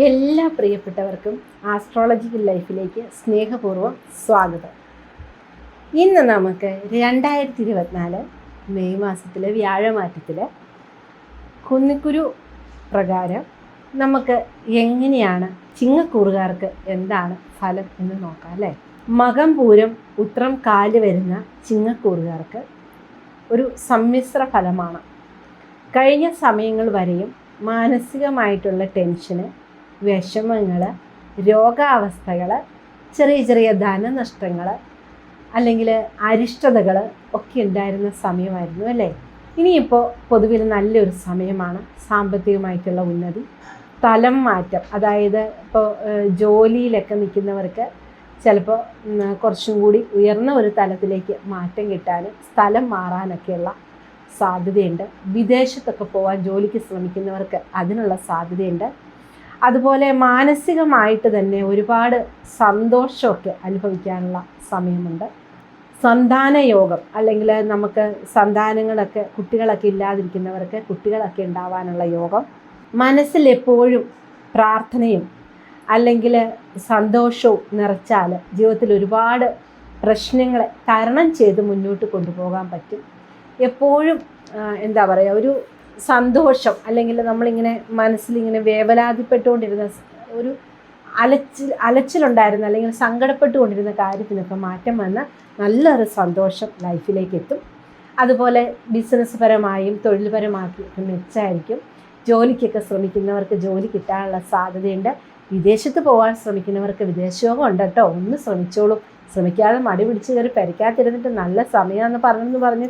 എല്ലാ പ്രിയപ്പെട്ടവർക്കും ആസ്ട്രോളജിക്കൽ ലൈഫിലേക്ക് സ്നേഹപൂർവം സ്വാഗതം. ഇന്ന് നമുക്ക് രണ്ടായിരത്തി ഇരുപത്തിനാല് മെയ് മാസത്തിലെ വ്യാഴമാറ്റത്തിൽ കുന്നിക്കുരു പ്രകാരം നമുക്ക് എങ്ങനെയാണ് ചിങ്ങക്കൂറുകാർക്ക് എന്താണ് ഫലം എന്ന് നോക്കാം അല്ലേ? മകം പൂരം ഉത്രം കാൽ വരുന്ന ചിങ്ങക്കൂറുകാർക്ക് ഒരു സമ്മിശ്ര ഫലമാണ്. കഴിഞ്ഞ സമയങ്ങൾ വരെയും മാനസികമായിട്ടുള്ള ടെൻഷന് വിഷമങ്ങൾ രോഗാവസ്ഥകൾ ചെറിയ ചെറിയ ധനനഷ്ടങ്ങൾ അല്ലെങ്കിൽ അരിഷ്ടതകൾ ഒക്കെ ഉണ്ടായിരുന്ന സമയമായിരുന്നു അല്ലേ? ഇനിയിപ്പോൾ പൊതുവിൽ നല്ലൊരു സമയമാണ് സാമ്പത്തികമായിട്ടുള്ള ഉന്നതി. സ്ഥലം മാറ്റം. അതായത് ഇപ്പോൾ ജോലിയിലൊക്കെ നിൽക്കുന്നവർക്ക് ചിലപ്പോൾ കുറച്ചും കൂടി ഉയർന്ന ഒരു തലത്തിലേക്ക് മാറ്റം കിട്ടാനും സ്ഥലം മാറാനൊക്കെയുള്ള സാധ്യതയുണ്ട്. വിദേശത്തൊക്കെ പോകാൻ ജോലിക്ക് ശ്രമിക്കുന്നവർക്ക് അതിനുള്ള സാധ്യതയുണ്ട്. അതുപോലെ മാനസികമായിട്ട് തന്നെ ഒരുപാട് സന്തോഷമൊക്കെ അനുഭവിക്കാനുള്ള സമയമുണ്ട്. സന്താന യോഗം അല്ലെങ്കിൽ നമുക്ക് സന്താനങ്ങളൊക്കെ കുട്ടികളൊക്കെ ഇല്ലാതിരിക്കുന്നവർക്ക് കുട്ടികളൊക്കെ ഉണ്ടാവാനുള്ള യോഗം. മനസ്സിൽ എപ്പോഴും പ്രാർത്ഥനയും അല്ലെങ്കിൽ സന്തോഷവും നിറച്ചാൽ ജീവിതത്തിൽ ഒരുപാട് പ്രശ്നങ്ങളെ തരണം ചെയ്ത് മുന്നോട്ട് കൊണ്ടുപോകാൻ പറ്റും. എപ്പോഴും എന്താ പറയുക ഒരു സന്തോഷം അല്ലെങ്കിൽ നമ്മളിങ്ങനെ മനസ്സിലിങ്ങനെ വേവലാതിപ്പെട്ടുകൊണ്ടിരുന്ന ഒരു അലച്ചിൽ അലച്ചിലുണ്ടായിരുന്ന അല്ലെങ്കിൽ സങ്കടപ്പെട്ടുകൊണ്ടിരുന്ന കാര്യത്തിനൊക്കെ മാറ്റം വന്ന നല്ലൊരു സന്തോഷം ലൈഫിലേക്ക് എത്തും അതുപോലെ ബിസിനസ് പരമായും തൊഴിൽപരമാക്കി ഒക്കെ മെച്ചമായിരിക്കും ജോലിക്കൊക്കെ ശ്രമിക്കുന്നവർക്ക് ജോലി കിട്ടാനുള്ള സാധ്യതയുണ്ട്. വിദേശത്ത് പോകാൻ ശ്രമിക്കുന്നവർക്ക് വിദേശയോഗം ഉണ്ട് കേട്ടോ. ഒന്ന് ശ്രമിച്ചോളൂ. ശ്രമിക്കാതെ മടി പിടിച്ച് കയറി പരിക്കാത്തിരുന്നിട്ട് നല്ല സമയമാണെന്ന് പറഞ്ഞെന്ന് പറഞ്ഞ്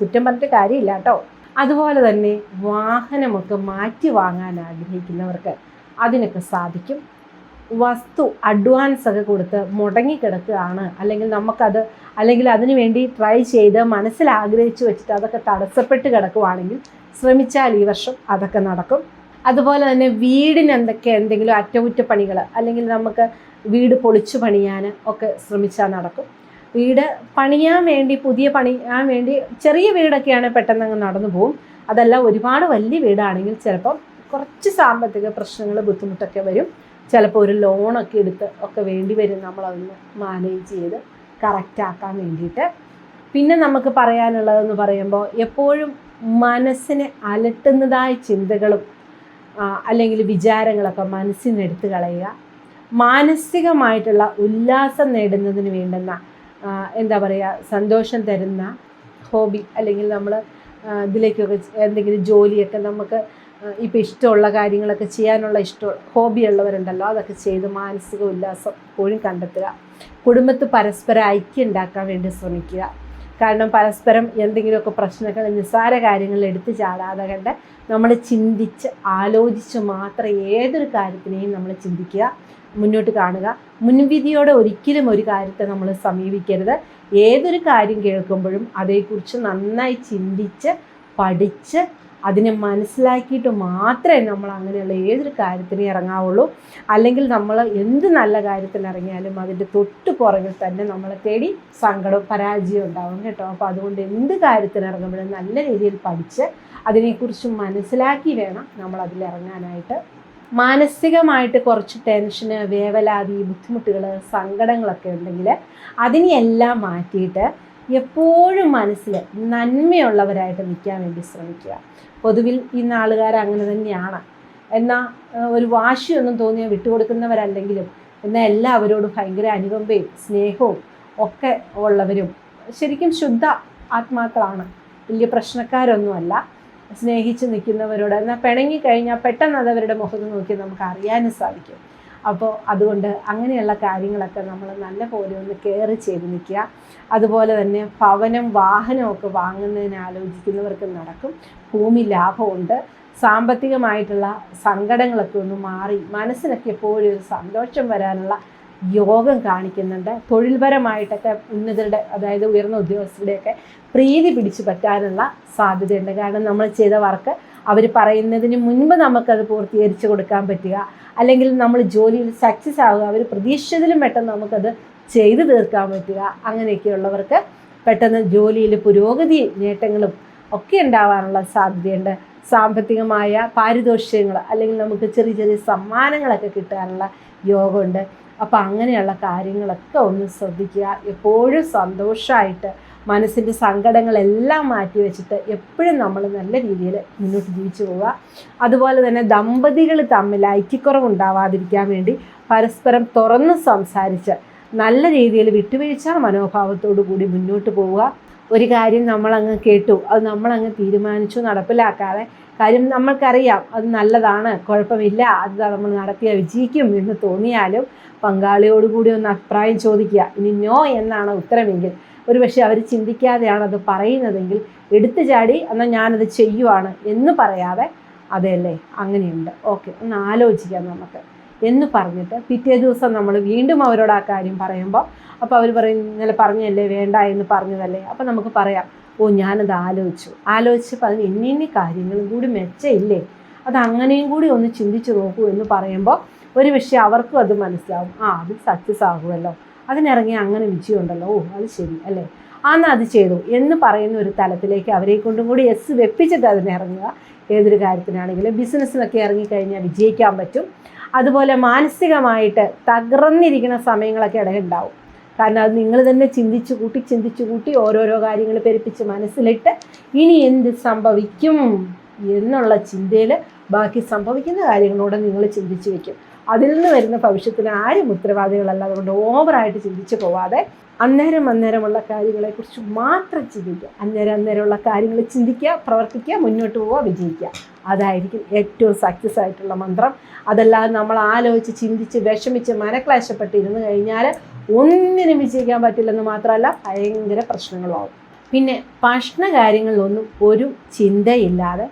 കുറ്റം പറഞ്ഞിട്ട് കാര്യമില്ല കേട്ടോ. അതുപോലെ തന്നെ വാഹനമൊക്കെ മാറ്റി വാങ്ങാൻ ആഗ്രഹിക്കുന്നവർക്ക് അതിനൊക്കെ സാധിക്കും. വസ്തു അഡ്വാൻസ് ഒക്കെ കൊടുത്ത് മുടങ്ങിക്കിടക്കുകയാണ്. അല്ലെങ്കിൽ നമുക്കത് അല്ലെങ്കിൽ അതിനു വേണ്ടി ട്രൈ ചെയ്ത് മനസ്സിൽ ആഗ്രഹിച്ചു വെച്ചിട്ട് അതൊക്കെ തടസ്സപ്പെട്ട് കിടക്കുവാണെങ്കിൽ ശ്രമിച്ചാൽ ഈ വർഷം അതൊക്കെ നടക്കും. അതുപോലെ തന്നെ വീടിന് എന്തൊക്കെ എന്തെങ്കിലും അറ്റകുറ്റപ്പണികൾ അല്ലെങ്കിൽ നമുക്ക് വീട് പൊളിച്ചു പണിയാൻ ഒക്കെ ശ്രമിച്ചാൽ നടക്കും. വീട് പണിയാൻ വേണ്ടി പുതിയ പണിയാൻ വേണ്ടി ചെറിയ വീടൊക്കെയാണ് പെട്ടെന്ന് അങ്ങ് നടന്നു പോകും അതല്ല ഒരുപാട് വലിയ വീടാണെങ്കിൽ ചിലപ്പം കുറച്ച് സാമ്പത്തിക പ്രശ്നങ്ങൾ ബുദ്ധിമുട്ടൊക്കെ വരും. ചിലപ്പോൾ ഒരു ലോണൊക്കെ എടുത്ത് ഒക്കെ വേണ്ടി വരും നമ്മളതൊന്ന് മാനേജ് ചെയ്ത് കറക്റ്റാക്കാൻ വേണ്ടിയിട്ട്. പിന്നെ നമുക്ക് പറയാനുള്ളതെന്ന് പറയുമ്പോൾ എപ്പോഴും മനസ്സിനെ അലട്ടുന്നതായ ചിന്തകളും അല്ലെങ്കിൽ വിചാരങ്ങളൊക്കെ എടുത്തു കളയുക. മാനസികമായിട്ടുള്ള ഉല്ലാസം നേടുന്നതിന് വേണ്ടുന്ന എന്താ പറയുക സന്തോഷം തരുന്ന ഹോബി അല്ലെങ്കിൽ നമ്മൾ ഇതിലേക്കൊക്കെ എന്തെങ്കിലും ജോലിയൊക്കെ നമുക്ക് ഇപ്പോൾ ഇഷ്ടമുള്ള കാര്യങ്ങളൊക്കെ ചെയ്യാനുള്ള ഇഷ്ടം ഹോബി ഉള്ളവരുണ്ടല്ലോ അതൊക്കെ ചെയ്ത് മാനസിക ഉല്ലാസം എപ്പോഴും കണ്ടെത്തുക. കുടുംബത്ത് പരസ്പരം ഐക്യം ഉണ്ടാക്കാൻ വേണ്ടി ശ്രമിക്കുക. കാരണം പരസ്പരം എന്തെങ്കിലുമൊക്കെ പ്രശ്നങ്ങൾ നിസ്സാര കാര്യങ്ങൾ എടുത്തു ചാടാതെ കണ്ട് നമ്മൾ ചിന്തിച്ച് ആലോചിച്ച് മാത്രം ഏതൊരു കാര്യത്തിനെയും നമ്മൾ ചിന്തിക്കുക. മുന്നോട്ട് കാണുക. മുൻവിധിയോടെ ഒരിക്കലും ഒരു കാര്യത്തെ നമ്മൾ സമീപിക്കരുത്. ഏതൊരു കാര്യം കേൾക്കുമ്പോഴും അതേക്കുറിച്ച് നന്നായി ചിന്തിച്ച് പഠിച്ച് അതിനെ മനസ്സിലാക്കിയിട്ട് മാത്രമേ നമ്മൾ അങ്ങനെയുള്ള ഏതൊരു കാര്യത്തിനും ഇറങ്ങാവുള്ളൂ. അല്ലെങ്കിൽ നമ്മൾ എന്ത് നല്ല കാര്യത്തിന് ഇറങ്ങിയാലും അതിന്റെ തൊട്ട് പുറകിൽ തന്നെ നമ്മളെ തേടി സങ്കടം പരാജയം ഉണ്ടാവും കേട്ടോ. അപ്പോൾ അതുകൊണ്ട് എന്ത് കാര്യത്തിന് ഇറങ്ങുമ്പോഴും നല്ല രീതിയിൽ പഠിച്ച് അതിനെക്കുറിച്ച് മനസ്സിലാക്കി വേണം നമ്മൾ അതിൽ ഇറങ്ങാനായിട്ട്. മാനസികമായിട്ട് കുറച്ച് ടെൻഷന് വേവലാതി ബുദ്ധിമുട്ടുകൾ സങ്കടങ്ങളൊക്കെ ഉണ്ടെങ്കിൽ അതിനെയെല്ലാം മാറ്റിയിട്ട് എപ്പോഴും മനസ്സിൽ നന്മയുള്ളവരായിട്ട് നിൽക്കാൻ വേണ്ടി ശ്രമിക്കുക. പൊതുവിൽ ഈ നാളുകാർ അങ്ങനെ തന്നെയാണ്. എന്നാൽ ഒരു വാശിയൊന്നും തോന്നിയാൽ വിട്ടുകൊടുക്കുന്നവരല്ലെങ്കിലും എന്നാൽ എല്ലാവരോടും ഭയങ്കര അനുകമ്പയും സ്നേഹവും ഒക്കെ ഉള്ളവരും ശരിക്കും ശുദ്ധ ആത്മാക്കളാണ്. വലിയ പ്രശ്നക്കാരൊന്നുമല്ല. സ്നേഹിച്ച് നിൽക്കുന്നവരോട് എന്നാൽ പിണങ്ങി കഴിഞ്ഞാൽ പെട്ടെന്ന് അത് അവരുടെ മുഖത്ത് നോക്കി നമുക്ക് അറിയാനും സാധിക്കും. അപ്പോൾ അതുകൊണ്ട് അങ്ങനെയുള്ള കാര്യങ്ങളൊക്കെ നമ്മൾ നല്ല പോലെ ഒന്ന് കെയർ ചെയ്ത് നിൽക്കുക. അതുപോലെ തന്നെ ഭവനം വാഹനമൊക്കെ വാങ്ങുന്നതിന് ആലോചിക്കുന്നവർക്ക് നടക്കും. ഭൂമി ലാഭമുണ്ട്. സാമ്പത്തികമായിട്ടുള്ള സങ്കടങ്ങളൊക്കെ ഒന്ന് മാറി മനസ്സിനൊക്കെ എപ്പോഴും ഒരു സന്തോഷം വരാനുള്ള യോഗം കാണിക്കുന്നുണ്ട്. തൊഴിൽപരമായിട്ടൊക്കെ ഉന്നതരുടെ അതായത് ഉയർന്ന ഉദ്യോഗസ്ഥരുടെയൊക്കെ പ്രീതി പിടിച്ചു പറ്റാനുള്ള സാധ്യതയുണ്ട്. കാരണം നമ്മൾ ചെയ്ത വർക്ക് അവർ പറയുന്നതിന് മുൻപ് നമുക്കത് പൂർത്തീകരിച്ച് കൊടുക്കാൻ പറ്റുക. അല്ലെങ്കിൽ നമ്മൾ ജോലിയിൽ സക്സസ് ആവുക അവർ പ്രതീക്ഷിച്ചതിലും പെട്ടെന്ന് നമുക്കത് ചെയ്തു തീർക്കാൻ പറ്റുക. അങ്ങനെയൊക്കെയുള്ളവർക്ക് പെട്ടെന്ന് ജോലിയിൽ പുരോഗതി നേട്ടങ്ങളും ഒക്കെ ഉണ്ടാവാനുള്ള സാധ്യതയുണ്ട്. സാമ്പത്തികമായ പാരിതോഷികങ്ങൾ അല്ലെങ്കിൽ നമുക്ക് ചെറിയ ചെറിയ സമ്മാനങ്ങളൊക്കെ കിട്ടാനുള്ള യോഗമുണ്ട്. അപ്പോൾ അങ്ങനെയുള്ള കാര്യങ്ങളൊക്കെ ഒന്ന് ശ്രദ്ധിക്കുക. എപ്പോഴും സന്തോഷമായിട്ട് മനസ്സിന്റെ സങ്കടങ്ങളെല്ലാം മാറ്റി വെച്ചിട്ട് എപ്പോഴും നമ്മൾ നല്ല രീതിയിൽ മുന്നോട്ട് ജീവിച്ചു പോവുക. അതുപോലെ തന്നെ ദമ്പതികൾ തമ്മിൽ ഐക്യക്കുറവ് ഉണ്ടാവാതിരിക്കാൻ വേണ്ടി പരസ്പരം തുറന്ന് സംസാരിച്ച് നല്ല രീതിയിൽ വിട്ടുവീഴ്ച മനോഭാവത്തോടു കൂടി മുന്നോട്ട് പോവുക. ഒരു കാര്യം നമ്മളങ്ങ് കേട്ടു അത് നമ്മളങ്ങ് തീരുമാനിച്ചു നടപ്പിലാക്കാതെ കാര്യം നമ്മൾക്കറിയാം അത് നല്ലതാണ് കുഴപ്പമില്ല അത് നമ്മൾ നടത്തിയാൽ വിജയിക്കും എന്ന് തോന്നിയാലും പങ്കാളിയോട് കൂടി ഒന്ന് അഭിപ്രായം ചോദിക്കുക. ഇനി നോ എന്നാണ് ഉത്തരമെങ്കിൽ. ഒരു പക്ഷേ അവർ ചിന്തിക്കാതെയാണ് അത് പറയുന്നതെങ്കിൽ എടുത്തു ചാടി എന്നാൽ ഞാനത് ചെയ്യുവാണ് എന്ന് പറയാതെ അതെയല്ലേ അങ്ങനെയുണ്ട്. ഓക്കെ ഒന്ന് ആലോചിക്കാം നമുക്ക്. എന്ന് പറഞ്ഞിട്ട് പിറ്റേ ദിവസം നമ്മൾ വീണ്ടും അവരോട് ആ കാര്യം പറയുമ്പോൾ അപ്പോൾ അവർ പറയും ഇന്നലെ പറഞ്ഞല്ലേ വേണ്ട എന്ന് പറഞ്ഞതല്ലേ? അപ്പോൾ നമുക്ക് പറയാം ഓ ഞാനത് ആലോചിച്ചു. ആലോചിച്ചപ്പോൾ അതിന് ഇന്ന ഇന്ന കാര്യങ്ങളും കൂടി മെച്ചയില്ലേ? അത് അങ്ങനെയും കൂടി ഒന്ന് ചിന്തിച്ചു നോക്കൂ എന്ന് പറയുമ്പോൾ ഒരു വിഷയം അവർക്കും അത് മനസ്സിലാവും. ആ അത് സക്സസ് ആകുമല്ലോ. അതിനിറങ്ങി അങ്ങനെ വിജയമുണ്ടല്ലോ ഓ അത് ശരി അല്ലേ? അന്ന് അത് ചെയ്തു. എന്ന് പറയുന്ന ഒരു തലത്തിലേക്ക് അവരെ കൊണ്ടും കൂടി എസ് വെപ്പിച്ചിട്ട് അതിനിറങ്ങുക. ഏതൊരു കാര്യത്തിനാണെങ്കിലും ബിസിനസ്സിനൊക്കെ ഇറങ്ങിക്കഴിഞ്ഞാൽ വിജയിക്കാൻ പറ്റും. അതുപോലെ മാനസികമായിട്ട് തകർന്നിരിക്കുന്ന സമയങ്ങളൊക്കെ ഇടയുണ്ടാവും. കാരണം അത് നിങ്ങൾ തന്നെ ചിന്തിച്ചു കൂട്ടി ചിന്തിച്ചു കൂട്ടി ഓരോരോ കാര്യങ്ങൾ പെരുപ്പിച്ച് മനസ്സിലിട്ട് ഇനി എന്ത് സംഭവിക്കും എന്നുള്ള ചിന്തയിൽ ബാക്കി സംഭവിക്കുന്ന കാര്യങ്ങളോട് നിങ്ങൾ ചിന്തിച്ച് വെക്കും. അതിൽ നിന്ന് വരുന്ന ഭവിഷ്യത്തിന് ആരും ഉത്തരവാദികളല്ല. അതുകൊണ്ട് ഓവറായിട്ട് ചിന്തിച്ചു പോവാതെ അന്നേരം അന്നേരമുള്ള കാര്യങ്ങളെക്കുറിച്ച് മാത്രം ചിന്തിക്കുക. അന്നേരം അന്നേരമുള്ള കാര്യങ്ങൾ ചിന്തിക്കുക പ്രവർത്തിക്കുക മുന്നോട്ട് പോവുക വിജയിക്കുക. അതായിരിക്കും ഏറ്റവും സക്സസ് ആയിട്ടുള്ള മന്ത്രം. അതല്ലാതെ നമ്മൾ ആലോചിച്ച് ചിന്തിച്ച് വിഷമിച്ച് മനക്ലേശപ്പെട്ട് ഇരുന്ന് കഴിഞ്ഞാൽ ഒന്നിനും വിജയിക്കാൻ പറ്റില്ലെന്ന് മാത്രമല്ല ഭയങ്കര പ്രശ്നങ്ങളുമാവും. പിന്നെ ഭക്ഷണ കാര്യങ്ങളിലൊന്നും ഒരു ചിന്തയില്ലാതെ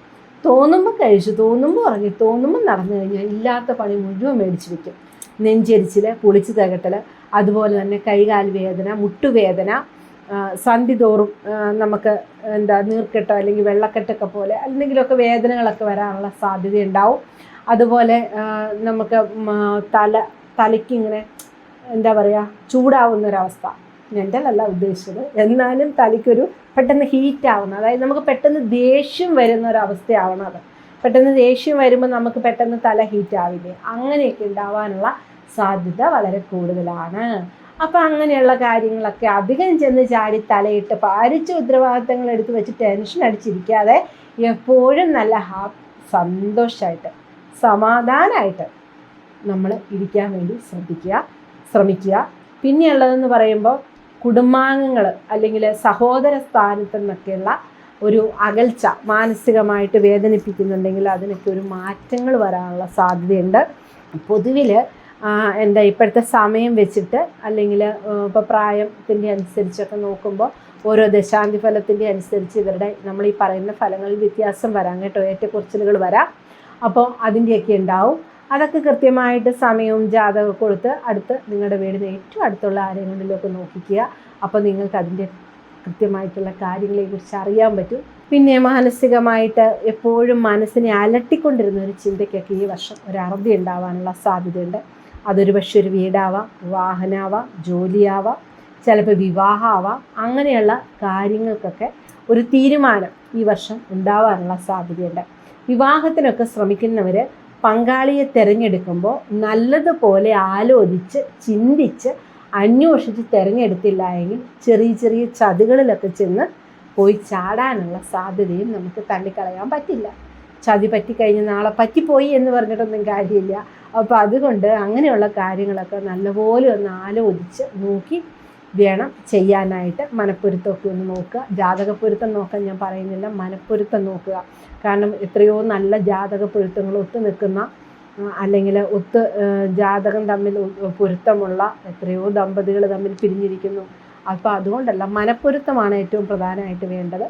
തോന്നുമ്പോൾ കഴിച്ചു തോന്നുമ്പോൾ ഉറങ്ങി തോന്നുമ്പോൾ നടന്നു കഴിഞ്ഞാൽ ഇല്ലാത്ത പണി മുഴുവൻ മേടിച്ച് വയ്ക്കും നെഞ്ചരിച്ചിൽ പുളിച്ച് തകട്ടൽ അതുപോലെ തന്നെ കൈകാൽ വേദന മുട്ടുവേദന സന്ധി തോറും നമുക്ക് എന്താ നീർക്കെട്ടോ അല്ലെങ്കിൽ വെള്ളക്കെട്ടൊക്കെ പോലെ എന്തെങ്കിലുമൊക്കെ വേദനകളൊക്കെ വരാനുള്ള സാധ്യതയുണ്ടാവും. അതുപോലെ നമുക്ക് തല തലയ്ക്കിങ്ങനെ എന്താ പറയുക ചൂടാവുന്ന ഒരവസ്ഥ മെന്റലല്ല ഉദ്ദേശിച്ചത്. എന്നാലും തലയ്ക്കൊരു പെട്ടെന്ന് ഹീറ്റ് ആവുന്ന അതായത് നമുക്ക് പെട്ടെന്ന് ദേഷ്യം വരുന്ന ഒരു അവസ്ഥയാവണം അത്. പെട്ടെന്ന് ദേഷ്യം വരുമ്പോൾ നമുക്ക് പെട്ടെന്ന് തല ഹീറ്റ് ആവില്ലേ? അങ്ങനെയൊക്കെ ഉണ്ടാവാനുള്ള സാധ്യത വളരെ കൂടുതലാണ്. അപ്പം അങ്ങനെയുള്ള കാര്യങ്ങളൊക്കെ അധികം ചെന്ന് ചാടി തലയിട്ട് പാരിച്ച ഉത്തരവാദിത്തങ്ങൾ എടുത്ത് വെച്ച് ടെൻഷൻ അടിച്ചിരിക്കാതെ എപ്പോഴും നല്ല ഹാ സന്തോഷമായിട്ട് സമാധാനമായിട്ട് നമ്മൾ ഇരിക്കാൻ വേണ്ടി ശ്രദ്ധിക്കുക. ശ്രമിക്കുക. പിന്നെയുള്ളതെന്ന് പറയുമ്പോൾ കുടുംബാംഗങ്ങൾ അല്ലെങ്കിൽ സഹോദര സ്ഥാനത്തു നിന്നൊക്കെയുള്ള ഒരു അകൽച്ച മാനസികമായിട്ട് വേദനിപ്പിക്കുന്നുണ്ടെങ്കിൽ അതിനൊക്കെ ഒരു മാറ്റങ്ങൾ വരാനുള്ള സാധ്യതയുണ്ട്. പൊതുവിൽ എന്താ ഇപ്പോഴത്തെ സമയം വെച്ചിട്ട് അല്ലെങ്കിൽ ഇപ്പോൾ പ്രായത്തിന്റെ അനുസരിച്ചൊക്കെ നോക്കുമ്പോൾ ഓരോ ദശാന്തി ഫലത്തിന്റെ അനുസരിച്ച് ഇവരുടെ നമ്മൾ ഈ പറയുന്ന ഫലങ്ങളിൽ വ്യത്യാസം വരാം കേട്ടോ. ഏറ്റക്കുറച്ചിലുകൾ വരാം. അപ്പോൾ അതിന്റെയൊക്കെ ഉണ്ടാവും. അതൊക്കെ കൃത്യമായിട്ട് സമയവും ജാതകവും കൊടുത്ത് അടുത്ത് നിങ്ങളുടെ വീടിന് ഏറ്റവും അടുത്തുള്ള ആരെങ്കിലുമൊക്കെ നോക്കിക്കുക. അപ്പോൾ നിങ്ങൾക്ക് അതിന്റെ കൃത്യമായിട്ടുള്ള കാര്യങ്ങളെക്കുറിച്ച് അറിയാൻ പറ്റും. പിന്നെ മാനസികമായിട്ട് എപ്പോഴും മനസ്സിനെ അലട്ടിക്കൊണ്ടിരുന്ന ഒരു ചിന്തയ്ക്കൊക്കെ ഈ വർഷം ഒരു അറുതി ഉണ്ടാവാനുള്ള സാധ്യതയുണ്ട്. അതൊരു പക്ഷേ ഒരു വീടാവാം വാഹനമാവാം ജോലിയാവാം ചിലപ്പോൾ വിവാഹമാവാം. അങ്ങനെയുള്ള കാര്യങ്ങൾക്കൊക്കെ ഒരു തീരുമാനം ഈ വർഷം ഉണ്ടാവാനുള്ള സാധ്യതയുണ്ട്. വിവാഹത്തിനൊക്കെ ശ്രമിക്കുന്നവർ പങ്കാളിയെ തിരഞ്ഞെടുക്കുമ്പോൾ നല്ലതുപോലെ ആലോചിച്ച് ചിന്തിച്ച് അന്വേഷിച്ച് തിരഞ്ഞെടുത്തില്ല എങ്കിൽ ചെറിയ ചെറിയ ചതികളിലൊക്കെ ചെന്ന് പോയി ചാടാനുള്ള സാധ്യതയും നമുക്ക് തള്ളിക്കളയാൻ പറ്റില്ല. ചതി പറ്റിക്കഴിഞ്ഞ് നാളെ പറ്റിപ്പോയി എന്ന് പറഞ്ഞിട്ടൊന്നും കാര്യമില്ല. അപ്പോൾ അതുകൊണ്ട് അങ്ങനെയുള്ള കാര്യങ്ങളൊക്കെ നല്ലപോലെ ഒന്ന് ആലോചിച്ച് നോക്കി വേണം ചെയ്യാനായിട്ട് മനപ്പൊരുത്തമൊക്കെ ഒന്ന് നോക്കുക. ജാതകപ്പൊരുത്തം നോക്കാൻ ഞാൻ പറയുന്നില്ല. മനപ്പൊരുത്തം നോക്കുക. കാരണം എത്രയോ നല്ല ജാതക പൊരുത്തങ്ങൾ ഒത്തു നിൽക്കുന്ന അല്ലെങ്കിൽ ഒത്ത് ജാതകം തമ്മിൽ പൊരുത്തമുള്ള എത്രയോ ദമ്പതികൾ തമ്മിൽ പിരിഞ്ഞിരിക്കുന്നു. അപ്പോൾ അതുകൊണ്ടല്ല മനപ്പൊരുത്തമാണ് ഏറ്റവും പ്രധാനമായിട്ട് വേണ്ടത്.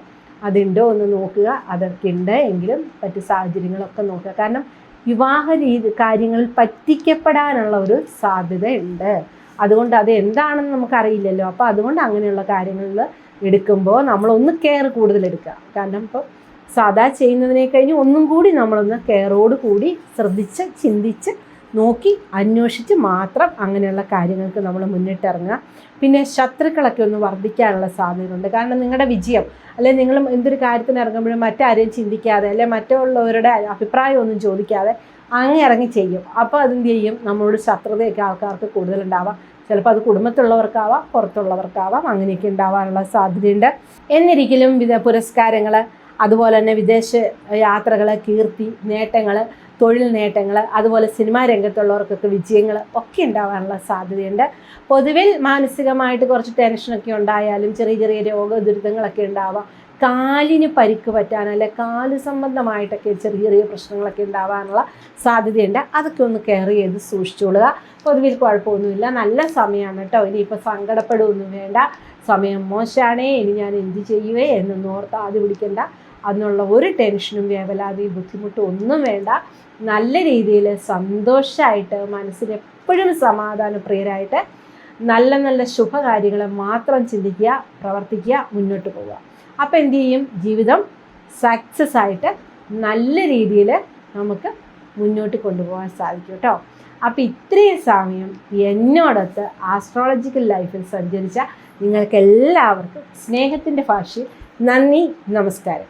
അതുണ്ടോ എന്ന് നോക്കുക. അതൊക്കെ ഉണ്ട് എങ്കിലും മറ്റ് സാഹചര്യങ്ങളൊക്കെ നോക്കുക. കാരണം വിവാഹ രീതി കാര്യങ്ങളിൽ പറ്റിക്കപ്പെടാനുള്ള ഒരു സാധ്യത ഉണ്ട് അതുകൊണ്ട് അത് എന്താണെന്ന് നമുക്കറിയില്ലല്ലോ. അപ്പോൾ അതുകൊണ്ട് അങ്ങനെയുള്ള കാര്യങ്ങളിൽ എടുക്കുമ്പോൾ നമ്മളൊന്ന് കെയർ കൂടുതൽ എടുക്കുക. കാരണം ഇപ്പോൾ സാധാ ചെയ്യുന്നതിനെ കഴിഞ്ഞ് ഒന്നും കൂടി നമ്മളൊന്ന് കെയറോട് കൂടി ശ്രദ്ധിച്ച് ചിന്തിച്ച് നോക്കി അന്വേഷിച്ച് മാത്രം അങ്ങനെയുള്ള കാര്യങ്ങൾക്ക് നമ്മൾ മുന്നിട്ടിറങ്ങുക. പിന്നെ ശത്രുക്കളൊക്കെ ഒന്ന് വർദ്ധിക്കാനുള്ള സാധ്യതയുണ്ട്. കാരണം നിങ്ങളുടെ വിജയം അല്ലെങ്കിൽ നിങ്ങൾ എന്തൊരു കാര്യത്തിന് ഇറങ്ങുമ്പോഴും മറ്റാരെയും ചിന്തിക്കാതെ അല്ലെ മറ്റുള്ളവരുടെ അഭിപ്രായം ഒന്നും ചോദിക്കാതെ അങ്ങ് ഇറങ്ങി ചെയ്യും. അപ്പോൾ അതെന്ത് ചെയ്യും? നമ്മളോട് ശത്രുതയൊക്കെ ആൾക്കാർക്ക് കൂടുതലുണ്ടാവാം. ചിലപ്പോൾ അത് കുടുംബത്തിലുള്ളവർക്കാവാം പുറത്തുള്ളവർക്കാവാം അങ്ങനെയൊക്കെ ഉണ്ടാവാനുള്ള സാധ്യതയുണ്ട്. എന്നിരിക്കലും വിധ പുരസ്കാരങ്ങൾ അതുപോലെ തന്നെ വിദേശ യാത്രകൾ കീർത്തി നേട്ടങ്ങൾ തൊഴിൽ നേട്ടങ്ങൾ അതുപോലെ സിനിമാ രംഗത്തുള്ളവർക്കൊക്കെ വിജയങ്ങൾ ഒക്കെ ഉണ്ടാവാനുള്ള സാധ്യതയുണ്ട്. പൊതുവിൽ മാനസികമായിട്ട് കുറച്ച് ടെൻഷനൊക്കെ ഉണ്ടായാലും ചെറിയ ചെറിയ രോഗ ദുരിതങ്ങളൊക്കെ ഉണ്ടാവാം. കാലിന് പരിക്ക് പറ്റാൻ അല്ലെ കാൽ സംബന്ധമായിട്ടൊക്കെ ചെറിയ ചെറിയ പ്രശ്നങ്ങളൊക്കെ ഉണ്ടാവാനുള്ള സാധ്യതയുണ്ട്. അതൊക്കെ ഒന്ന് കെയർ ചെയ്ത് സൂക്ഷിച്ചുകൊള്ളുക പൊതുവിൽ കുഴപ്പമൊന്നുമില്ല. നല്ല സമയമാണ് കേട്ടോ. ഇനിയിപ്പോൾ സങ്കടപ്പെടുകയൊന്നും വേണ്ട. സമയം മോശമാണേ ഇനി ഞാൻ എന്ത് ചെയ്യുവേ എന്നൊന്നും ഓർത്ത് ആദ്യം പിടിക്കണ്ട അതിനുള്ള ഒരു ടെൻഷനും വേവലാതിയും ബുദ്ധിമുട്ടും ഒന്നും വേണ്ട. നല്ല രീതിയിൽ സന്തോഷമായിട്ട് മനസ്സിന് എപ്പോഴും സമാധാനപ്രിയരായിട്ട് നല്ല നല്ല ശുഭകാര്യങ്ങളെ മാത്രം ചിന്തിക്കുക പ്രവർത്തിക്കുക മുന്നോട്ട് പോവുക. അപ്പോൾ എന്ത് ചെയ്യും? ജീവിതം സക്സസ് ആയിട്ട് നല്ല രീതിയിൽ നമുക്ക് മുന്നോട്ട് കൊണ്ടുപോകാൻ സാധിക്കും കേട്ടോ. അപ്പോൾ ഇത്രയും സമയം എന്നോടൊത്ത് ആസ്ട്രോളജിക്കൽ ലൈഫിൽ സഞ്ചരിച്ച നിങ്ങൾക്കെല്ലാവർക്കും സ്നേഹത്തിന്റെ ഭാഷയിൽ നന്ദി നമസ്കാരം.